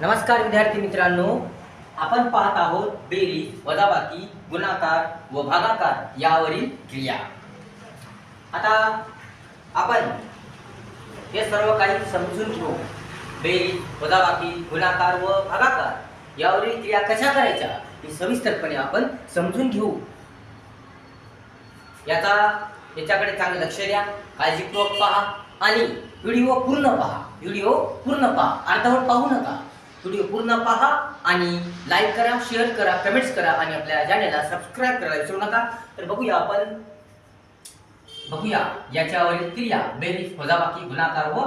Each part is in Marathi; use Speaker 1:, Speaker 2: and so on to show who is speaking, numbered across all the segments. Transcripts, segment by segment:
Speaker 1: नमस्कार विद्यार्थी मित्रांनो. आपण पाहत आहोत बेरीज वजाबाकी गुणाकार व भागाकार यावरील क्रिया. आता आपण हे सर्व काही समजून घेऊ. बेरीज वजाबाकी गुणाकार व भागाकार यावरील क्रिया कशा करायच्या हे सविस्तरपणे आपण समजून घेऊ. याचा याच्याकडे चांगलं लक्ष द्या. काळजीपूर्वक पहा आणि व्हिडिओ पूर्ण पहा. व्हिडिओ पूर्ण पहा. अर्धवट पाहू नका. व्हिडिओ पूर्ण पहा आणि लाईक करा शेअर करा कमेंट्स करा आणि आपल्या चॅनेलला सबस्क्राईब करायला विसरू नका. तर बघूया आपण. बघूया याच्यावरील क्रिया बेरीज वजाबाकी गुणाकार व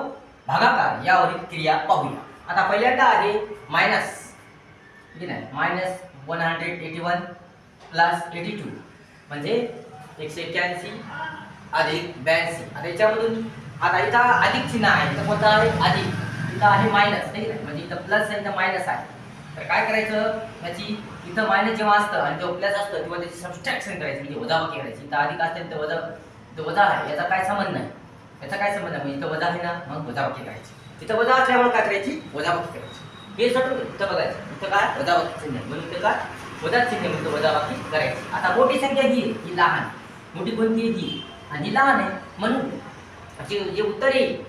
Speaker 1: भागाकार यावरील क्रिया पाहूया. आता पहिल्यांदा आहे मायनस ठीक आहे minus one hundred eighty one plus eighty two म्हणजे एकशे एक्क्याऐंशी अधिक ब्याऐंशी. आता याच्यामधून आता इथं अधिक चिन्ह आहे. तर कोणतं आहे? अधिक. इथं आहे मायनस नाही म्हणजे इथं प्लस आहे इथं मायनस आहे. तर काय करायचं? त्याची इथं मायनस जेव्हा असतं आणि जेव्हा प्लस असतं तेव्हा त्याची सबस्ट्रॅक्शन करायची म्हणजे वजाबाकी करायची. इथं अधिक असते तर वजा इथं वजा आहे. याचा काय संबंध नाही. याचा काय संबंध आहे म्हणजे इथं वजा आहे ना मग वजाबाकी करायची. इथं वजा असल्यामुळे काय करायची? वजाबाकी करायची. हे सोडून इथं बघायचं. इथं काय? वजाबाकी चिन्ह. म्हणून इथं काय? वजा चिन्ह म्हणतो वजाबाकी करायची. आता मोठी संख्या ही ही लहान. मोठी कोणती? आहे ही. आणि लहान आहे. म्हणून जे उत्तर येईल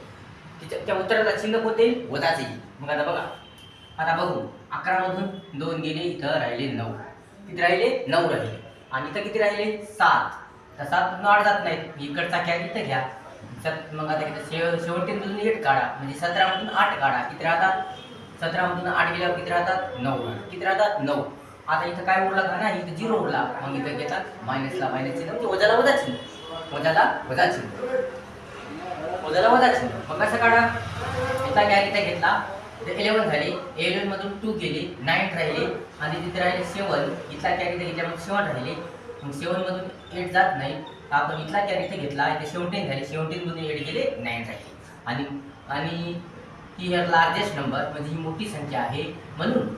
Speaker 1: तिच्या त्या उत्तराला चिन्ह होते? येईल? वजाचे येईल मग आता बघा. आता बघू. अकरा मधून दोन गेले इथं राहिले नऊ. किती राहिले? नऊ राहिले. आणि इथं किती राहिले? सात. तर सात आठ जात नाहीत. इकडचा कॅर इथं घ्या. सत मग आता किती शेव शेवटीमधून एक काढा. म्हणजे सतरामधून आठ काढा. किती राहतात? सतरामधून आठ गेल्यावर किती राहतात? नऊ. किती राहतात? नऊ. आता इथं काय उरला का नाही? इथं झिरो उरला. मग इथं घेतात. मायनसला मायनस चिन्ह. म्हणजे वजाला वजा चिन्ह वजाला वजा चिन्ह वजाला वजा मग कसं काढा? इथला कॅर इथं घेतला. इलेवन झाली. झाले मधून टू गेले. नाईन राहिले. आणि तिथे राहिले सेवन इथला कॅरी इथे मग सेवन राहिले. मग सेवन मधून एट जात नाही. आपण इथला कॅरी इथे घेतला. इथे सेवन्टीन झाले. सेवन्टीन मधून एट गेले. नाईन राहिले. आणि आणि ही लार्जेस्ट नंबर म्हणजे ही मोठी संख्या आहे. म्हणून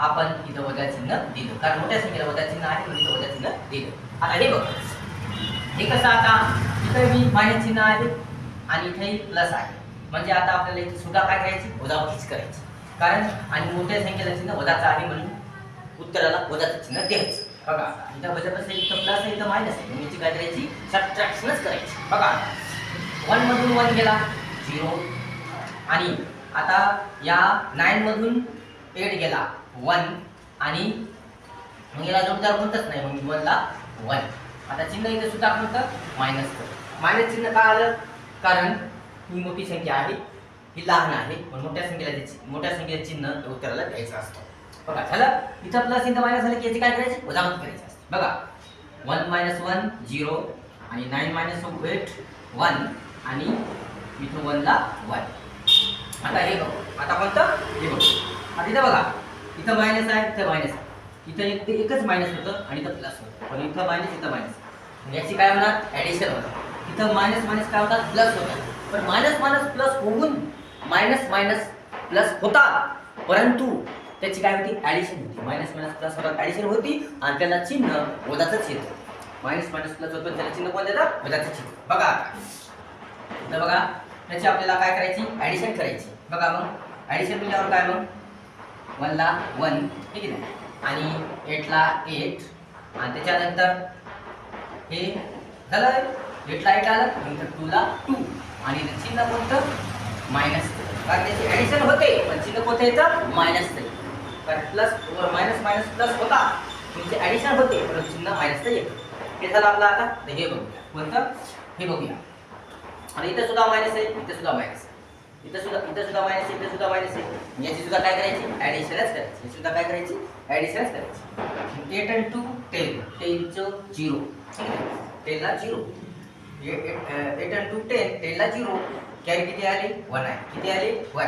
Speaker 1: आपण इथं वजा चिन्ह दिलं. कारण मोठ्या संख्येला वजा चिन्ह आहे. म्हणून इथं वजा चिन्ह दिलं. आता हे बघ. हे कसं आता? इथं मी मायनस चिन्ह आहे आणि इथेही प्लस आहे. म्हणजे आता आपल्याला इथे सुद्धा काय करायची? वजाबाकीच करायची. कारण आणि मोठ्या संख्येला चिन्ह वजाचं आहे म्हणून उत्तराला वजाचं चिन्ह द्यायचं. बघा इथं वजापासून इथं प्लस आहे इथं मायनस आहे. म्हणजे काय करायची? सबट्रॅक्शनच करायची. बघा वन मधून वन गेला झिरो आणि आता या नाईनमधून एट गेला वन आणि मग याला जोडदार कोणतंच नाही म्हणून वनला वन आता चिन्ह इथं सुद्धा कोणतं? मायनस मायनस चिन्ह का आलं? कारण ही मोठी संख्या आहे ही लहान आहे पण मोठ्या संख्येला त्याची मोठ्या संख्येचं चिन्ह उत्तराला द्यायचं असतं. बघा झालं? इथं प्लस इथं मायनस झालं की याची काय करायची? वजामत करायची असते. बघा वन मायनस वन झिरो आणि नाईन मायनस एट वन आणि इथं वनला वन आता हे बघू. आता कोणतं? हे बघू. आता इथं बघा. इथं मायनस आहे इथं मायनस आहे. इथं एक ते एकच मायनस होतं आणि इथं प्लस होतं. पण इथं मायनस इथं मायनस याची काय होणार? ॲडिशन होतं इथं मायनस मायनस काय होतात? प्लस होतात. पण मायनस मायनस प्लस होऊन मायनस मायनस प्लस होता परंतु त्याची काय होती? ॲडिशन होती. मायनस मायनस प्लस होतात ॲडिशन होती आणि त्याला चिन्ह वजाचंच येतं. मायनस मायनस प्लस होतं त्याला चिन्ह कोण देतात वजाचं चिन्ह. बघा. तर बघा. त्याची आपल्याला काय करायची? ॲडिशन करायची. बघा मग. ॲडिशन केल्यावर काय मग? वनला वन ठीक आहे ना? आणि एटला एट आणि त्याच्यानंतर हे झालं एटला एट आलं नंतर टूला टू आणि इथं चिन्ह कोणतं मायनस कारण त्याची ॲडिशन होते. पण चिन्ह कोणतं येतं? मायनस कारण प्लस मायनस मायनस प्लस होता. तुमचे ॲडिशन होते परंतु चिन्ह मायनस येतं. हे झालं आपलं आता. तर हे बघूया. कोणतं? हे बघूया. आणि इथं सुद्धा मायनस आहे इथं सुद्धा मायनस आहे. इथं सुद्धा इथं सुद्धा मायनस आहे इथं सुद्धा मायनस आहे. याची सुद्धा काय करायची? ॲडिशनच करायची. याची सुद्धा काय करायची? ॲडिशनच करायची. एट अँड टू टेन टेनचं zero टेनला zero eight and two ten टेनला zero carry किती आले? वन आहे. किती आले? वन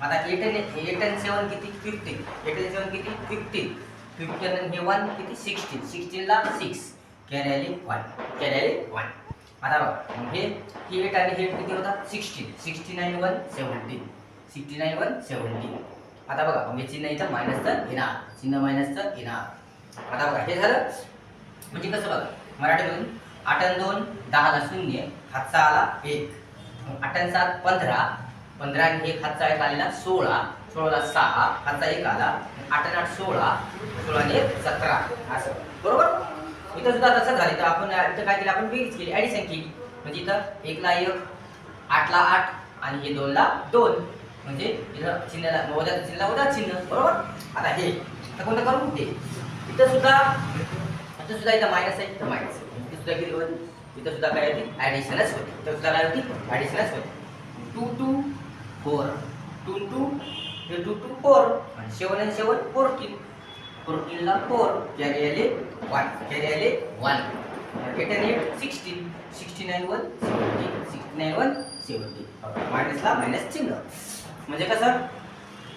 Speaker 1: आता eight and eight and seven किती? फिफ्टीन एट अँड सेवन किती? फिफ्टीन फिफ्टीन आणि हे वन किती? सिक्स्टीन सिक्स्टीनला सिक्स कॅरी आली वन कॅरी आली वन आता बघा हे ही एट आणि हे किती होतात sixteen sixty nine one seventeen sixty nine one seventeen आता बघा म्हणजे हे चिन्ह इथं मायनसचं येणार. चिन्ह मायनसचं येणार. आता बघा हे झालं. म्हणजे कसं बघा मराठीमधून आठ आणि दोन दहाला शून्य हातचा आला एक. आठन आठ आणि सात पंधरा. पंधरा आणि एक हातचा एक आलेला सोळा. सोळाला सहा हातचा एक आला. आठ आणि आठ सोळा. सोळा आणि एक सतरा. असं. बरोबर? इथं सुद्धा तसं झालं. तर आपण इथं काय केलं? आपण बेरीज केली. ॲडिशन केली म्हणजे इथं एकला एक आठला आठ आणि हे दोनला दोन. म्हणजे इथं चिन्हाला वजा चिन्हला वजा चिन्ह. बरोबर? आता हे. आता कोणतं करून दे इथं सुद्धा इथं सुद्धा इथं मायनस आहे इथं मायनस आहे सुद्धा किती होती. तिथं सुद्धा काय होती? ॲडिशनच होती. तर सुद्धा काय होती? ॲडिशनच होती. Two two four two two हे टू टू फोर आणि सेवन आणि सेवन फोर्टीन फोर्टीनला फोर कॅरी आले वन कॅरी आले one eight and eight sixteen sixty nine one seventeen sixty nine one seventeen मायनसला minus चिन्ह म्हणजे कसं?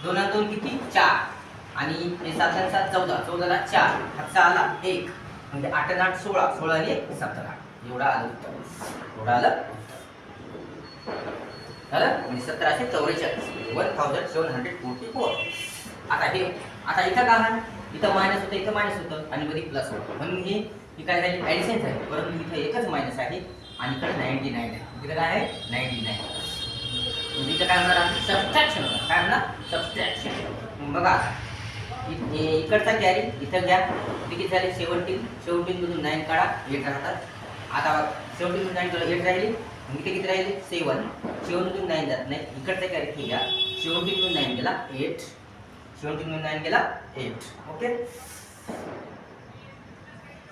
Speaker 1: दोन दोन किती? चार. आणि सात आणि सात चौदा. चौदाला चार. हातचा आला एक. म्हणजे आठ आणि आठ सोळा सोळा आणि सतरा. एवढा आलं उत्तर. एवढा आलं झालं? म्हणजे सतराशे चौवेचाळीस. One thousand seven hundred forty four आता हे आता इथं काय इथं मायनस होतं इथं मायनस होतं. आणि मध्ये प्लस होतं. म्हणून हे ही काय झाली? ॲडिशन झाली. परंतु इथं एकच मायनस आहे आणि इकडे नाईन्टी नाईन आहे. तिथं काय आहे? नाईन्टी नाईन म्हणजे इथं काय होणार सबस्ट्रॅक्शन होणार. काय होणार? सबस्ट्रॅक्शन बघा. आता. इकडचा कॅरी इथं घ्या. किती झाले सेवन्टीन सेवन्टीनमधून नाईन काढा एट राहतात. आता सेवन्टीनमधून नाईन काढा एट राहिली. मग इथे किती राहिले? सेवन सेवन नाईन जात नाही. इकडचा कॅरी ठीक घ्या. सेवन्टीनमधून नाईन गेला एट सेवन्टीनमधून नाईन गेला एट ओके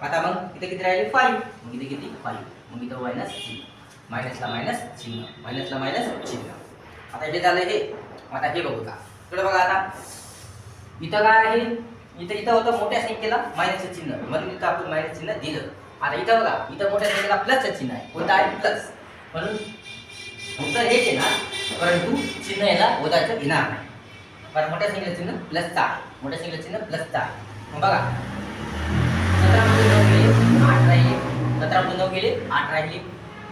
Speaker 1: आता मग इथे किती राहिले? फाईव्ह मग इथे किती? फाईव्ह मग इथं मायनस चिन्ह मायनसला मायनस चिन्ह मायनसला मायनस चिन्ह आता हे झालं हे. आता हे बघू का थोडं बघा आता. इथं काय आहे? इथं इथं होतं मोठ्या संख्येला मायनसचं चिन्ह. म्हणून इथं आपण मायनस चिन्ह दिलं. आता इथं बघा इथं मोठ्या संख्येला प्लसचं चिन्ह आहे. कोणतं आहे? प्लस. म्हणून उत्तर हेच येणार परंतु चिन्ह याला वजाचं येणार नाही पण मोठ्या संख्येला चिन्ह प्लसचा आहे. मोठ्या संख्येला चिन्ह प्लसचा आहे. मग बघा. सतरामध्ये नऊ गेले आठ राहिले. सतरामध्ये नऊ गेले आठ राहिले.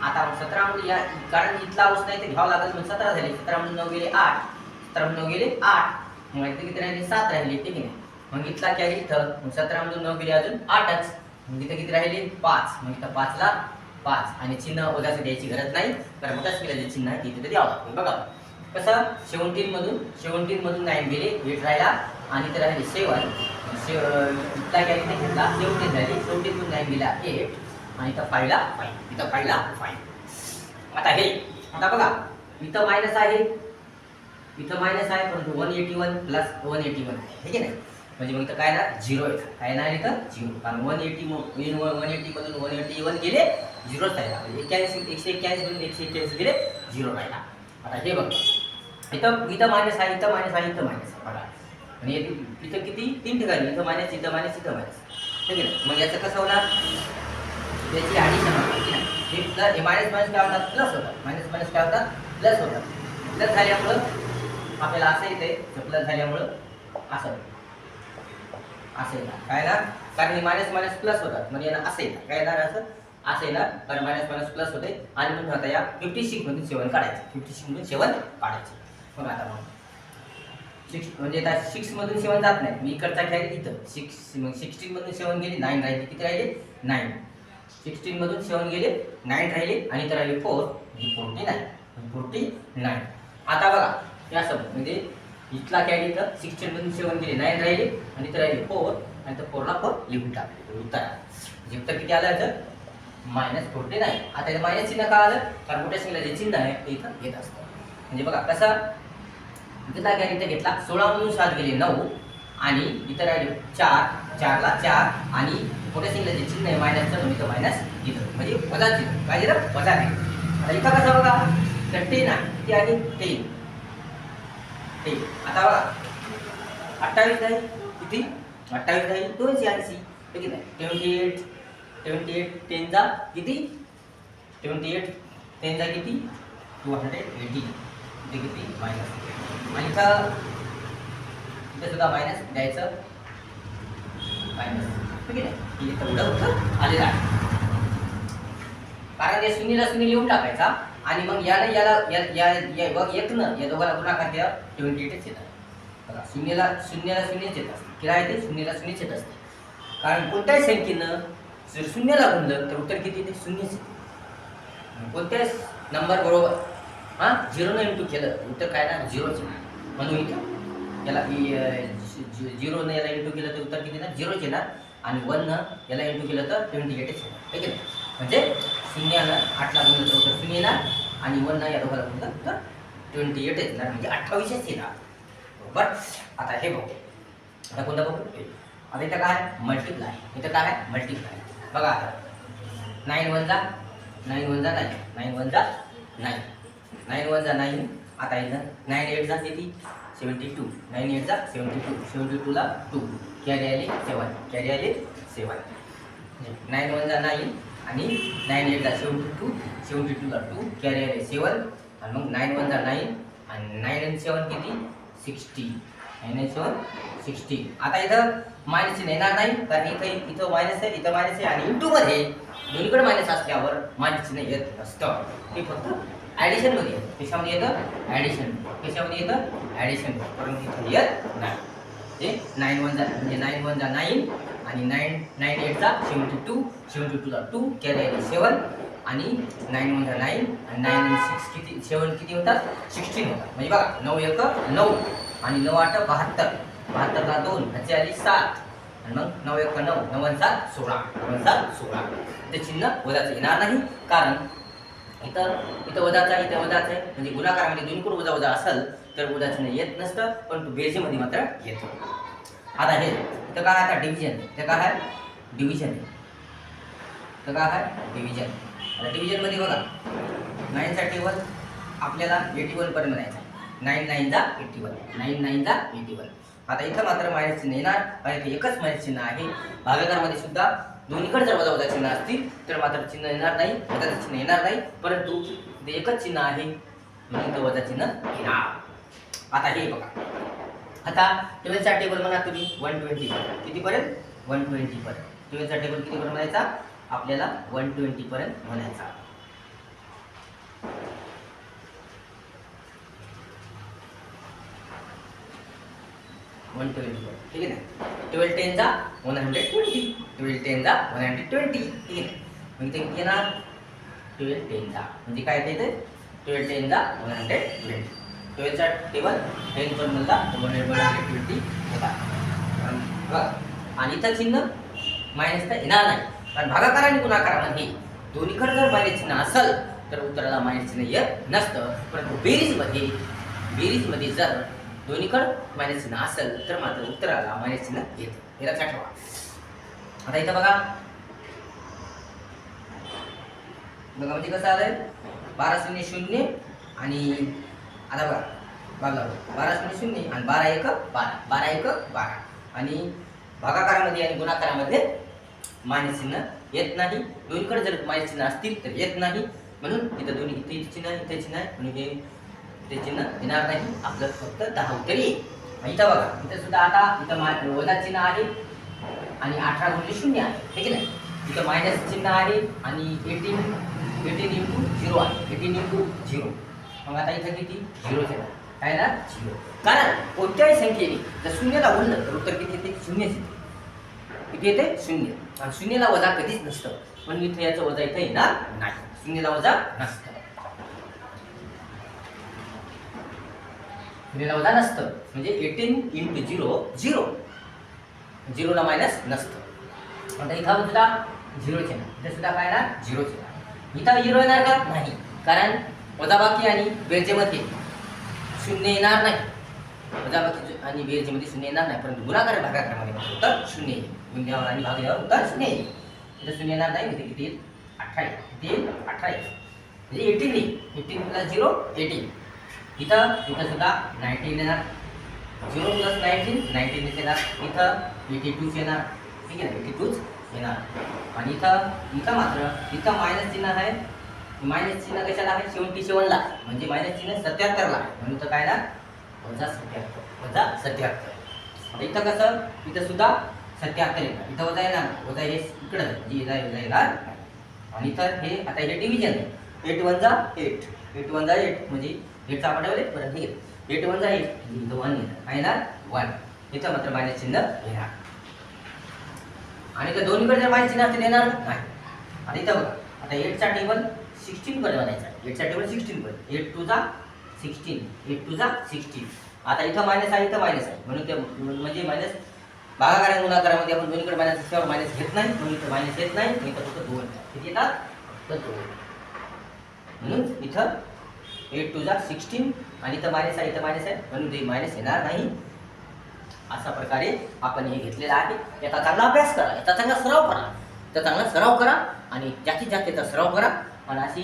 Speaker 1: आता सतरामध्ये या कारण इथला अवस्था नाही ते घ्यावं लागेल मग सतरा झाले. सतरामध्ये नऊ गेले आठ. सतरामध्ये नऊ गेले आठ. मग इथे किती राहिले? सात राहिले ठीक आहे. मग इथला कॅरी इथं. मग सतरामधून नऊ गेले अजून आठच. मग इथं किती राहिले? पाच. मग इथं पाचला पाच. आणि चिन्ह वजाचं द्यायची गरज नाही. कारण मोठ्या केलं जे चिन्ह? आहे तिथे द्यावं लागतं. बघा. कसं? सेवन्टीन मधून सेवन्टीन मधून नाईन गेले एट राहिला. आणि इथं राहिले सेवन इथला कॅरी इथे घेतला. सेवन्टीन झाली. सेवन्टीन मधून नाईन गेला एट आणि इथं फायला फाईव्ह इथं फायला फाईव्ह आता हे आता बघा. इथं मायनस आहे. इथं मायनस आहे परंतु one eighty one plus one eighty one आहे. ठीक की नाही म्हणजे मग इथं काय ना झिरो येतं काय ना इथं? झिरो कारण वन एटी वन एटी मधून वन एटी वन गेले झिरोच राहिला. म्हणजे एक्क्याऐंशी एकशे एक्क्याऐंशी मधून एकशे एक्क्याऐंशी गेले झिरो राहिला. आता हे बघ. इथं इथं मायनस आहे इथं मायनस आहे इथं मायनस आहे. बघा. आणि इथं किती? तीन ठिकाणी. इथं मायनस इथं मायनस इथं मायनस ठीक आहे मग याचं कसं होणार? याची ॲडिशन होणार. की नाही हे हे मायनस मायनस काय होतात प्लस होतात मायनस मायनस काय होतात प्लस होतात प्लस झाल्यामुळं आपल्याला असं येते प्लस झाल्यामुळं असं असं येणार काय ना कारण हे मायनस मायनस प्लस होतात. म्हणजे यांना असं येणार काय येणार असं? असं येणार. कारण मायनस मायनस प्लस होते आणि म्हणून आता या फिफ्टी सिक्स मधून सेवन काढायचं. फिफ्टी सिक्स मधून सेवन काढायचं. मग आता मग. सिक्स म्हणजे आता सिक्स मधून सेवन जात नाही. मी इकडचा खेळ इथं. सिक्स मग सिक्स्टीन मधून सेवन गेले नाईन राहिले. किती राहिले? नाईन सिक्स्टीनमधून सेवन गेले नाईन राहिले. आणि इथं राहिले four forty nine forty nine आता बघा. या सब म्हणजे इथला कॅडी इथं सिक्स्टीन मधून सेवन गेले नाईन राहिले आणि इथं राहिले फोर आणि तर फोरला फोर लिहून टाकले. उत्तर म्हणजे उत्तर किती आलं तर मायनस फोर्टी नाईन आता इथं मायनस चिन्ह का आलं? कारण मोठ्या सिंगला जे चिन्ह आहे ते इथं येत असतं. म्हणजे बघा कसं? इथला कॅरी इथं घेतला? सोळा म्हणून सात गेले नऊ. आणि इथं राहिले चार. चारला चार. आणि मोठ्या सिंगला जे चिन्ह आहे मायनसचं इथं मायनस इथं म्हणजे वजा चिन्ह. काय दिलं वजा नाही. आता इथं कसं बघा? तर टेन आहे? ते आणि टेन टेन आता बघा. अठ्ठावीस आहे. किती? अठ्ठावीस आहे. दोनशे ऐंशी हे किती? आहे ट्वेंटी एट. ट्वेंटी एट टेनचा किती? ट्वेंटी एट टेनचा किती? टू हंड्रेड एटी ते किती? मायनस. आणि का? इथं सुद्धा मायनस द्यायचं. मायनस. ठीक आहे तेवढं उत्तर आलेलं आहे. कारण या सुनीला शून्य लिहून टाकायचा आणि मग याला याला या या या बघ या दोघांना गुणाकार केला? ट्वेंटी एटच येतात. बघा शून्यला शून्यला शून्यच येत असते. किती येते शून्यला शून्यच येत असते. कारण कोणत्याही संख्येनं जर शून्यला गुणलं तर उत्तर किती येते? शून्यच येते. कोणत्याही नंबर बरोबर हां झिरोनं इंटू केलं उत्तर काय ना झिरोच येणार. म्हणून इथं याला झिरोनं याला इंटू केलं तर उत्तर किती येणार? झिरोच येणार. आणि वननं याला इंटू केलं तर ट्वेंटी एटच येणार. ठीक आहे? म्हणजे शून्याला आठला गुणलं तर उत्तर शून्य येणार आणि वनला या दोघाला गुणलं तर ट्वेंटी एट येणार म्हणजे अठ्ठावीसच येणार. बरोबर? आता हे बघू. आता कोणता बघू? आता इथं काय मल्टिप्लाय इथं काय आहे? मल्टिप्लाय बघा आता. नाईन वन जा नाईन वन जा नाईन नाईन वन जा नाईन नाईन वन जा नाईन आता इथं नाईन एट जा किती? सेवन्टी टू नाईन एट जा सेवन्टी टू सेवन्टी टूला टू कॅरी आले सेवन कॅरी आले सेवन नाईन वन जा नाईन आणि नाईन एटला सेवन्टी टू सेवन्टी टूला टू कॅरी आले सेवन आणि मग नाईन वन नाईन आणि नाईन एन सेवन किती? सिक्स्टी नाईन एन सेवन सिक्स्टी आता इथं मायनस येणार नाही कारण इथं इथं मायनस आहे इथं मायनस आहे आणि इंटूमध्ये दोन्हीकडे मायनस असल्यावर मायनस चिन्ह येत नसतं. ते फक्त ॲडिशनमध्ये कशामध्ये येतं? ॲडिशन कशामध्ये येतं? ॲडिशन परंतु इथं येत नाही. ते नाईन वन म्हणजे नाईन वन नाईन आणि नाईन नाईन एटचा सेवन्टी टू सेवन्टी टूचा टू कॅरी सेवन आणि नाईन वनचा नाईन आणि नाईन सिक्स किती सेवन किती होतात? सिक्स्टीन होतात. म्हणजे बघा नऊ एक नऊ आणि नऊ आठ बहात्तर. बहात्तरला दोन ह्याची आली सात. आणि मग नऊ एक नऊ नव्वद सात सोळा नव्वद सात सोळा. ते चिन्ह वजाचं येणार नाही कारण इथं इथं वजाचा इथं वजाचं आहे. म्हणजे गुणाकारामध्ये दोन्हीकडून वजा वजा असेल तर वजा चिन्ह येत नसतं परंतु बेरजेमध्ये मात्र येतं. आता हे इथं काय आता डिव्हिजन इथं काय आहे? डिव्हिजन इथं काय आहे? डिव्हिजन आता डिव्हिजनमध्ये बघा. नाईनचा टेबल आपल्याला एटी वनपर्यंत म्हणायचा नाईन नाईन जा एटी वन नाईन नाईन जा एटी वन आता इथं मात्र मायनस चिन्ह येणार. कारण इथे एकच मायनस चिन्ह आहे. भागाकारामध्ये सुद्धा दोन्हीकडे जर वजा वजा चिन्ह असतील तर मात्र चिन्ह येणार नाही वजाचं चिन्ह येणार नाही परंतु एकच चिन्ह आहे. म्हणून इथं वजा चिन्ह येणार. आता हे बघा. आता ट्वेल्थचा टेबल म्हणा तुम्ही वन ट्वेंटी कितीपर्यंत? वन ट्वेंटी पर्यंत. ट्वेल्थचा टेबल कितीपर्यंत म्हणायचा? आपल्याला वन ट्वेंटी पर्यंत म्हणायचा. वन ट्वेंटी ठीक आहे ना? ट्वेल्व टेनचा वन हंड्रेड ट्वेंटी ट्वेल्व टेनचा वन हंड्रेड ट्वेंटी ठीक आहे ना? इथे किती येणार? ट्वेल्व टेनचा म्हणजे काय येते ट्वेल्थ ट्वेल्व टेनचा वन हंड्रेड ट्वेंटी ट्वेल्थचा टेबल टेन पण म्हणला वन ट्वेंटी होता. आणि बघा आणि इथं चिन्ह मायनस तर येणार नाही. कारण भागाकार आणि गुणाकारामध्ये दोन्हीकडे जर मायनस चिन्ह असेल तर उत्तराला मायनस चिन्ह येत नसतं. परंतु बेरीजमध्ये बेरीजमध्ये जर दोन्हीकडं मायनस चिन्ह असेल तर मात्र उत्तराला मायनस चिन्ह येत. हे लक्षात ठेवा आता इथं बघा. बघा म्हणजे कसं आलंय? बारा शून्य शून्य आणि आता बघा. बघा बारा शून्य शून्य आणि बारा एक बारा. बारा एक बारा. आणि भागाकारामध्ये आणि गुणाकारामध्ये मायनस चिन्ह येत नाही. दोन्हीकडे जर मायनस चिन्ह असतील तर येत नाही. म्हणून इथं दोन्ही इथे चिन्ह आहे, इथे चिन्ह आहे म्हणून हे ते चिन्ह येणार नाही. आपलं फक्त दहा उत्तर येईल इथं बघा. इथं सुद्धा आता इथं मा वजा चिन्ह आहे आणि अठरा गुणले शून्य आहे. ठीक आहे ना? इथं मायनस चिन्ह आहे आणि एटीन एटीन इंटू झिरो आहे. एटीन इंटू झिरो मग आता इथं किती? झिरो येणार काय ना? झिरो. कारण कोणत्याही संख्येने जर शून्याला बोललं तर उत्तर किती येते? शून्यच येते. किती येते? शून्य. आणि शून्याला वजा कधीच नसतं. पण इथं याचं वजा इथं येणार नाही. शून्याला वजा नसतं. शून्याला वजा नसतं. म्हणजे एटीन इंटू झिरो झिरो झिरोला मायनस नसतं. आता इथं सुद्धा झिरोच येणार इथं सुद्धा काय येणार? झिरोच येणार इथं झिरो येणार का? नाही. कारण वजाबाकी आणि बेरजेमध्ये शून्य येणार नाही. वजाबाकी आणि बेरजेमध्ये शून्य येणार नाही परंतु गुणाकार भागाकारामध्ये उत्तर शून्य येईल. गुन्ह्यावर आणि भागावर उत्तर शून्य येईल. इथं शून्य येणार नाही म्हणजे किती येईल? अठरा येईल किती येईल? अठरा म्हणजे येईल म्हणजे एटीन येईल. एटीन प्लस झिरो एटीन इथं इथं सुद्धा नाईन्टीन येणार. झिरो प्लस नाईन्टीन नाईन्टीन येणार. इथं एटी टूच येणार. ठीक आहे ना? एटी टूच येणार. आणि इथं इथं मात्र इथं मायनस चिन्ह आहे. मायनस चिन्ह कशाला आहे? सेवन्टी सेवनला म्हणजे मायनस चिन्ह सत्याहत्तरला म्हणून इथं काय ना? वजा सत्याहत्तर. वजा सत्याहत्तर. इथं कसं? इथं सुद्धा सत्याहत्तर येणार इथं वजा येणार वजा हे इकडं जी म्हणजे वजा येणार आणि इथं हे आता हे डिव्हिजन आहे. एट वन जा एट एट वन जा एट म्हणजे एटचा आपण ठेवले परत हे. एट वन जा एट इथं वन येणार. येणार वन इथं मात्र मायनस चिन्ह येणार. आणि इथं दोन्हीकडे जर मायनस चिन्ह असतील येणार नाही. आता इथं बघा. आता एटचा टेबल सिक्स्टीन पर्यंत बनायचा एटचा टेबल सिक्स्टीन पर्यंत एट टू जा सिक्स्टीन एट टू जा सिक्स्टीन आता इथं मायनस आहे इथं मायनस आहे. म्हणून ते म्हणजे मायनस भागाकार गुणाकारामध्ये आपण दोन्हीकडे मायनस असल्यावर मायनस घेत नाही म्हणून इथं मायनस येत नाही म्हणून इथं फक्त दोन. किती येतात? फक्त दोन. म्हणून इथं एट टू जा सिक्स्टीन आणि इथं मायनस आहे इथं मायनस आहे. म्हणून ते मायनस येणार नाही. अशा प्रकारे आपण हे घेतलेलं आहे. याचा चांगला अभ्यास करा. याचा चांगला सराव करा. तर चांगला सराव करा आणि जास्तीत जास्त याचा सराव करा. आणि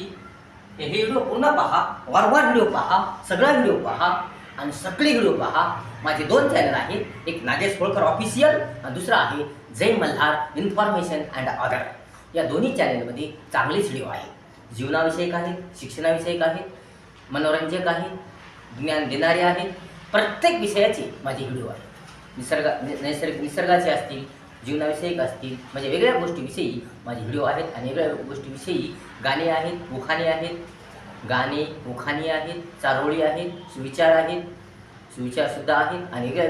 Speaker 1: हे हे व्हिडिओ पूर्ण पहा वारंवार व्हिडिओ पहा सगळा व्हिडिओ पहा आणि सगळे व्हिडिओ पहा. माझे दोन चॅनल आहेत एक नागेश होळकर ऑफिशियल आणि दुसरा आहे Jai Malhar information and other या दोन्ही चॅनलमध्ये चांगलेच व्हिडिओ आहेत. जीवनाविषयक आहेत शिक्षणाविषयक आहेत मनोरंजक आहेत ज्ञान देणारे आहेत. प्रत्येक विषयाचे माझे व्हिडिओ आहेत. निसर्ग नैसर्ग निसर्गाचे असतील जीवनाविषयक असतील म्हणजे वेगळ्या गोष्टीविषयी माझे व्हिडिओ आहेत आणि वेगळ्या गोष्टीविषयी गाणे आहेत उखाणे आहेत. गाणे उखाणे आहेत चारोळी आहेत सुविचार आहेत. सुविचारसुद्धा आहेत आणि वेगळ्या